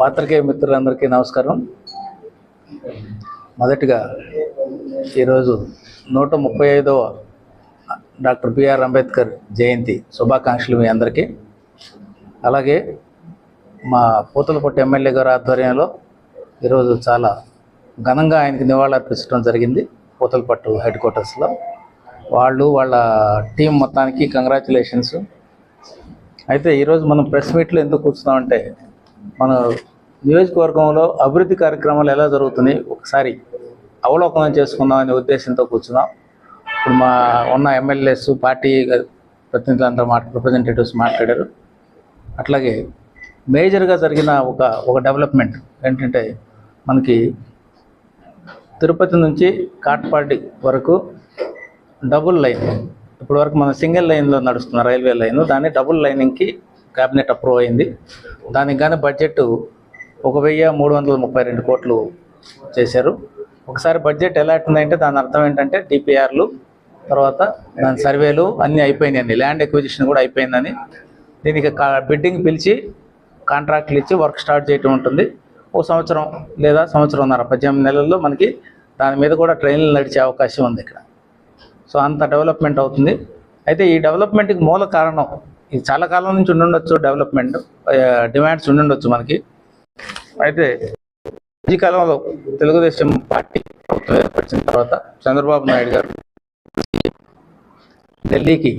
పాత్రికేయ మిత్రులందరికీ నమస్కారం. మొదటిగా ఈరోజు నూట ముప్పై ఐదవ డాక్టర్ బిఆర్ అంబేద్కర్ జయంతి శుభాకాంక్షలు మీ అందరికీ. అలాగే మా పూతలపట్టు ఎమ్మెల్యే గారి ఆధ్వర్యంలో ఈరోజు చాలా ఘనంగా ఆయనకి నివాళులర్పించడం జరిగింది పూతలపట్టు హెడ్ క్వార్టర్స్లో. వాళ్ళు వాళ్ళ టీం మొత్తానికి కంగ్రాచులేషన్స్. అయితే ఈరోజు మనం ప్రెస్ మీట్లో ఎందుకు కూర్చున్నామంటే మన నియోజకవర్గంలో అభివృద్ధి కార్యక్రమాలు ఎలా జరుగుతున్నాయి? ఒకసారి అవలోకనం చేసుకుందాం అనే ఉద్దేశంతో కూర్చున్నాం. ఇప్పుడు మా ఉన్న ఎమ్మెల్యేస్ పార్టీ ప్రతినిధులందరూ మాట రిప్రజెంటేటివ్స్ మాట్లాడారు. అట్లాగే మేజర్గా జరిగిన ఒక ఒక డెవలప్మెంట్ ఏంటంటే మనకి తిరుపతి నుంచి కాట్పాడి వరకు డబుల్ లైన్ ఇప్పుడు వరకు మనం సింగిల్ లైన్లో నడుస్తున్న రైల్వే లైన్. దాన్ని డబుల్ లైనింగ్కి క్యాబినెట్ అప్రూవ్ అయింది. దానికి కానీ బడ్జెట్ ఒక వెయ్యి మూడు వందల ముప్పై రెండు కోట్లు చేశారు. ఒకసారి బడ్జెట్ ఎలా ఉందంటే దాని అర్థం ఏంటంటే డిపిఆర్లు తర్వాత దాని సర్వేలు అన్నీ అయిపోయినాయి ల్యాండ్ ఎక్విజిషన్ కూడా అయిపోయిందని. దీనికి బిడ్డింగ్ పిలిచి కాంట్రాక్ట్లు ఇచ్చి వర్క్ స్టార్ట్ చేయటం ఉంటుంది. ఒక సంవత్సరం లేదా సంవత్సరంన్నర పద్దెనిమిది నెలల్లో మనకి దాని మీద కూడా ట్రైన్లు నడిచే అవకాశం ఉంది ఇక్కడ. సో అంత డెవలప్మెంట్ అవుతుంది. అయితే ఈ డెవలప్మెంట్కి మూల కారణం ఇది చాలా కాలం నుంచి ఉండుండొచ్చు డెవలప్మెంట్ డిమాండ్స్ ఉండుండొచ్చు మనకి. అయితే ఈ కాలంలో తెలుగుదేశం పార్టీ ఏర్పరిచిన తర్వాత చంద్రబాబు నాయుడు గారు ఢిల్లీకి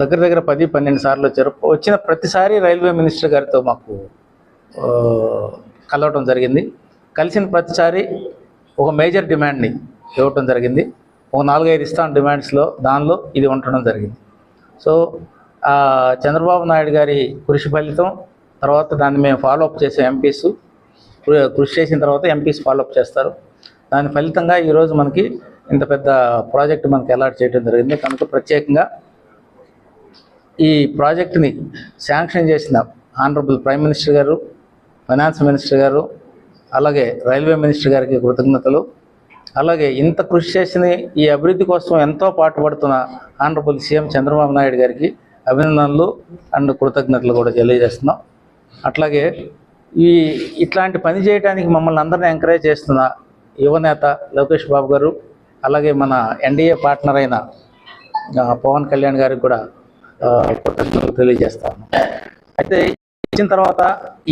దగ్గర దగ్గర పది పన్నెండు సార్లు వచ్చారు. వచ్చిన ప్రతిసారి రైల్వే మినిస్టర్ గారితో మాకు కలవటం జరిగింది. కలిసిన ప్రతిసారి ఒక మేజర్ డిమాండ్ని ఇవ్వటం జరిగింది. ఒక నాలుగైదు ఇస్తాం డిమాండ్స్లో దానిలో ఇది ఉండటం జరిగింది. సో చంద్రబాబు నాయుడు గారి కృషి ఫలితం తర్వాత దాన్ని మేము ఫాలోఅప్ చేసే ఎంపీస్ కృషి చేసిన తర్వాత ఎంపీస్ ఫాలోఅప్ చేస్తారు. దాని ఫలితంగా ఈరోజు మనకి ఇంత పెద్ద ప్రాజెక్ట్ మనకి అలాట్ చేయడం జరిగింది. కనుక ప్రత్యేకంగా ఈ ప్రాజెక్టుని శాంక్షన్ చేసిన ఆనరబుల్ ప్రైమ్ మినిస్టర్ గారు ఫైనాన్స్ మినిస్టర్ గారు అలాగే రైల్వే మినిస్టర్ గారికి కృతజ్ఞతలు. అలాగే ఇంత కృషి చేసిన ఈ అభివృద్ధి కోసం ఎంతో పాటుపడుతున్న ఆనరబుల్ సీఎం చంద్రబాబు నాయుడు గారికి అభినందనలు అండ్ కృతజ్ఞతలు కూడా తెలియజేస్తున్నాం. అట్లాగే ఈ ఇట్లాంటి పని చేయడానికి మమ్మల్ని అందరిని ఎంకరేజ్ చేస్తున్న యువనేత లోకేష్ బాబు గారు అలాగే మన ఎన్డీఏ పార్ట్నర్ అయిన పవన్ కళ్యాణ్ గారికి కూడా కృతజ్ఞతలు తెలియజేస్తాను. అయితే ఇచ్చిన తర్వాత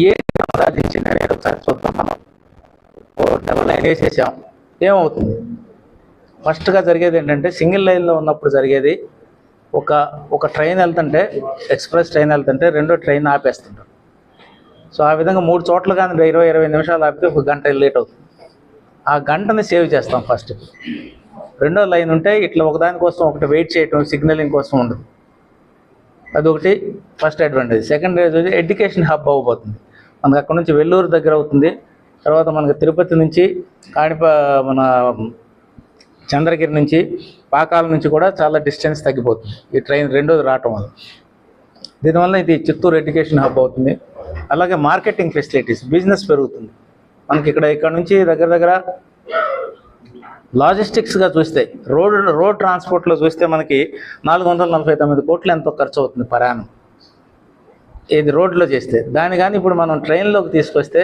ఏ సాధించింది అనేది ఒకసారి చూద్దాం మనం. డబల్ లైన్ వేసేసాం. ఏమవుతుంది? ఫస్ట్గా జరిగేది ఏంటంటే సింగిల్ లైన్లో ఉన్నప్పుడు జరిగేది ఒక ఒక ట్రైన్ వెళ్తుంటే ఎక్స్ప్రెస్ ట్రైన్ వెళ్తుంటే రెండో ట్రైన్ ఆపేస్తుంటారు. సో ఆ విధంగా మూడు చోట్ల కానీ ఇరవై ఇరవై నిమిషాలు ఆపితే ఒక గంట లేట్ అవుతుంది. ఆ గంటని సేవ్ చేస్తాం ఫస్ట్. రెండో లైన్ ఉంటే ఇట్లా ఒకదానికోసం ఒకటి వెయిట్ చేయటం సిగ్నలింగ్ కోసం ఉండదు. అదొకటి ఫస్ట్ అడ్వాంటేజ్. సెకండ్ వచ్చి ఎడ్యుకేషన్ హబ్ అవ్వబోతుంది. మనకు అక్కడ నుంచి వెల్లూరు దగ్గర అవుతుంది. తర్వాత మనకు తిరుపతి నుంచి కాణిప మన చంద్రగిరి నుంచి పాకాల నుంచి కూడా చాలా డిస్టెన్స్ తగ్గిపోతుంది. ఈ ట్రైన్ రెండోది రావటం వల్ల. దీనివల్ల ఇది చిత్తూరు ఎడ్యుకేషన్ హబ్ అవుతుంది. అలాగే మార్కెటింగ్ ఫెసిలిటీస్ బిజినెస్ పెరుగుతుంది. మనకి ఇక్కడ ఇక్కడ నుంచి దగ్గర దగ్గర లాజిస్టిక్స్గా చూస్తే రోడ్ రోడ్ ట్రాన్స్పోర్ట్లో చూస్తే మనకి నాలుగు వందల నలభై తొమ్మిది కోట్లు ఎంతో ఖర్చు అవుతుంది ప్రయాణం ఇది రోడ్లో చేస్తే దాన్ని కానీ ఇప్పుడు మనం ట్రైన్లోకి తీసుకొస్తే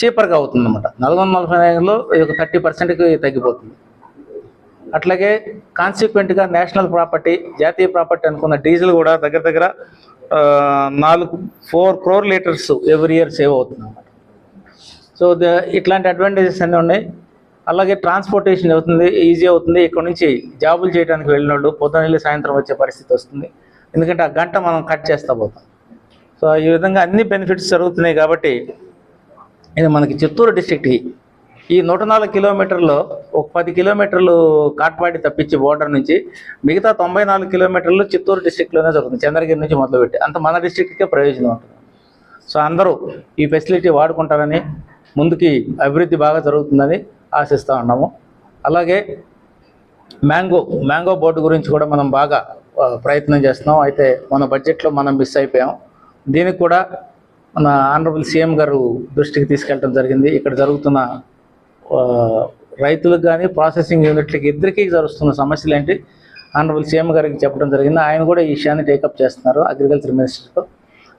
చీపర్గా అవుతుంది అనమాట నాలుగు వందల నలభై ఐదులో ఇది ఒక థర్టీ పర్సెంట్కి తగ్గిపోతుంది. అట్లాగే కాన్సిక్వెంట్గా నేషనల్ ప్రాపర్టీ జాతీయ ప్రాపర్టీ అనుకున్న డీజిల్ కూడా దగ్గర దగ్గర నాలుగు four crore litres every year save అవుతుంది అన్నమాట. సో ద- ఇట్లాంటి అడ్వాంటేజెస్ అన్నీ ఉన్నాయి. అలాగే ట్రాన్స్పోర్టేషన్ అవుతుంది ఈజీ అవుతుంది. ఇక్కడ నుంచి జాబులు చేయడానికి వెళ్ళిన వాళ్ళు పొద్దున వెళ్ళి సాయంత్రం వచ్చే పరిస్థితి వస్తుంది. ఎందుకంటే ఆ గంట మనం కట్ చేస్తా పోతాం. సో ఈ విధంగా అన్ని బెనిఫిట్స్ జరుగుతున్నాయి కాబట్టి ఇది మనకి చిత్తూరు డిస్టిక్ట్కి ఈ నూట నాలుగు కిలోమీటర్లో ఒక పది కిలోమీటర్లు కాట్పాడి తప్పించి బోర్డర్ నుంచి మిగతా తొంభై నాలుగు కిలోమీటర్లు చిత్తూరు డిస్టిక్లోనే జరుగుతుంది. చంద్రగిరి నుంచి మొదలుపెట్టి అంత మన డిస్టిక్కే ప్రయోజనం ఉంటుంది. సో అందరూ ఈ ఫెసిలిటీ వాడుకుంటారని ముందుకి అభివృద్ధి బాగా జరుగుతుందని ఆశిస్తూ ఉన్నాము. అలాగే మ్యాంగో మ్యాంగో బోర్డు గురించి కూడా మనం బాగా ప్రయత్నం చేస్తున్నాం. అయితే మన బడ్జెట్లో మనం మిస్ అయిపోయాం. దీనికి కూడా మన ఆనరబుల్ సీఎం గారు దృష్టికి తీసుకెళ్ళడం జరిగింది. ఇక్కడ జరుగుతున్న రైతులకు కానీ ప్రాసెసింగ్ యూనిట్లకి ఇద్దరికీ జరుగుతున్న సమస్యలు ఏంటి? ఆనరబుల్ సీఎం గారికి చెప్పడం జరిగింది. ఆయన కూడా ఈ విషయాన్ని టేకప్ చేస్తున్నారు అగ్రికల్చర్ మినిస్టర్తో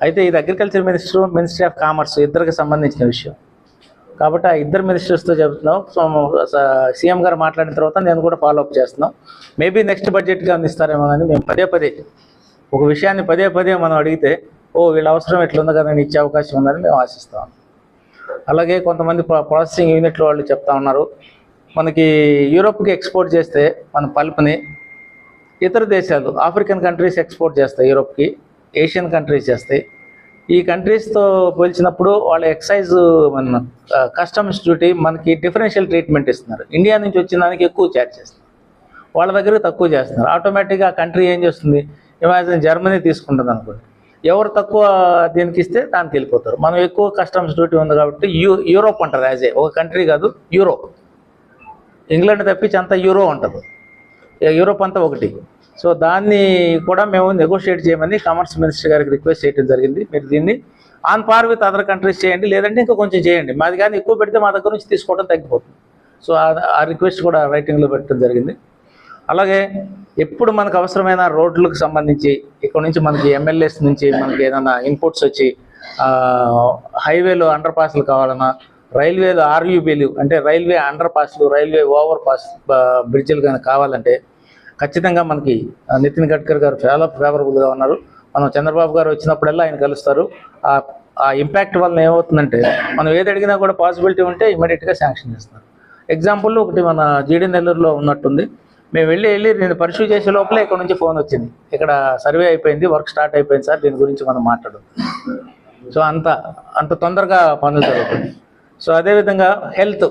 అయితే ఇది agriculture minister ministry of commerce ఇద్దరికి సంబంధించిన విషయం. కాబట్టి ఆ ఇద్దరు మినిస్టర్స్తో చెబుతున్నాం సో సీఎం గారు మాట్లాడిన తర్వాత నేను కూడా ఫాలో అప్ చేస్తున్నాం. మేబీ నెక్స్ట్ బడ్జెట్గా అందిస్తారేమో అని మేము పదే పదే ఒక విషయాన్ని పదే పదే మనం అడిగితే ఓ వీళ్ళ అవసరం ఎట్లుందో కదా అని ఇచ్చే అవకాశం ఉందని మేము ఆశిస్తాం. అలాగే కొంతమంది ప్రాసెసింగ్ యూనిట్ల వాళ్ళు చెప్తా ఉన్నారు. మనకి యూరోప్కి ఎక్స్పోర్ట్ చేస్తే మన పల్ప్ని ఇతర దేశాలు ఆఫ్రికన్ కంట్రీస్ ఎక్స్పోర్ట్ చేస్తాయి యూరోప్కి ఏషియన్ కంట్రీస్ చేస్తాయి. ఈ కంట్రీస్తో పోల్చినప్పుడు వాళ్ళ ఎక్సైజ్ మన కస్టమ్స్ డ్యూటీ మనకి డిఫరెన్షియల్ ట్రీట్మెంట్ ఇస్తున్నారు. ఇండియా నుంచి వచ్చిన దానికి ఎక్కువ ఛార్జ్ చేస్తున్నారు. వాళ్ళ దగ్గర తక్కువ చేస్తున్నారు. ఆటోమేటిక్గా ఆ కంట్రీ ఏం చేస్తుంది? ఇమాజిన్ జర్మనీ తీసుకుంటుంది అనుకోండి. ఎవరు తక్కువ దీనికి ఇస్తే దానికి వెళ్ళిపోతారు. మనం ఎక్కువ కస్టమ్స్ డ్యూటీ ఉంది కాబట్టి యూ యూరోప్ అంటారు యాజ్ ఏ ఒక కంట్రీ కాదు యూరోప్. ఇంగ్లాండ్ తప్పించి అంతా యూరో ఉంటుంది యూరోప్ అంతా ఒకటి. సో దాన్ని కూడా మేము నెగోషియేట్ చేయమని కామర్స్ మినిస్టర్ గారికి రిక్వెస్ట్ చేయడం జరిగింది. మీరు దీన్ని on par with other countries చేయండి లేదంటే ఇంకా కొంచెం చేయండి. మాది కానీ ఎక్కువ పెడితే మా దగ్గర నుంచి తీసుకోవడం తగ్గిపోతుంది. సో ఆ రిక్వెస్ట్ కూడా రైటింగ్లో పెట్టడం జరిగింది. అలాగే ఎప్పుడు మనకు అవసరమైన రోడ్లకు సంబంధించి ఇక్కడ నుంచి మనకి ఎమ్మెల్యేస్ నుంచి మనకి ఏదైనా ఇన్పుట్స్ వచ్చి హైవేలు హైవేలో అండర్ పాస్లు కావాలన్నా రైల్వేలో ఆర్యూబీలు అంటే రైల్వే అండర్ పాస్లు రైల్వే ఓవర్ పాస్ బ్రిడ్జిలు కానీ కావాలంటే ఖచ్చితంగా మనకి నితిన్ గడ్కరీ గారు చాలా ఫేవరబుల్గా ఉన్నారు. మనం చంద్రబాబు గారు వచ్చినప్పుడల్లా ఆయన కలుస్తారు. ఆ ఆ ఇంపాక్ట్ వల్ల ఏమవుతుందంటే మనం ఏది అడిగినా కూడా పాసిబిలిటీ ఉంటే ఇమీడియట్గా శాంక్షన్ చేస్తారు. ఎగ్జాంపుల్ ఒకటి మన జీడి నెల్లూరులో ఉన్నట్టుంది. మేము వెళ్ళి వెళ్ళి నేను పరిశీలి చేసే లోపలే ఇక్కడ నుంచి ఫోన్ వచ్చింది. ఇక్కడ సర్వే అయిపోయింది వర్క్ స్టార్ట్ అయిపోయింది సార్ దీని గురించి మనం మాట్లాడు సో అంత అంత తొందరగా పనులు జరుగుతుంది సో అదేవిధంగా హెల్త్.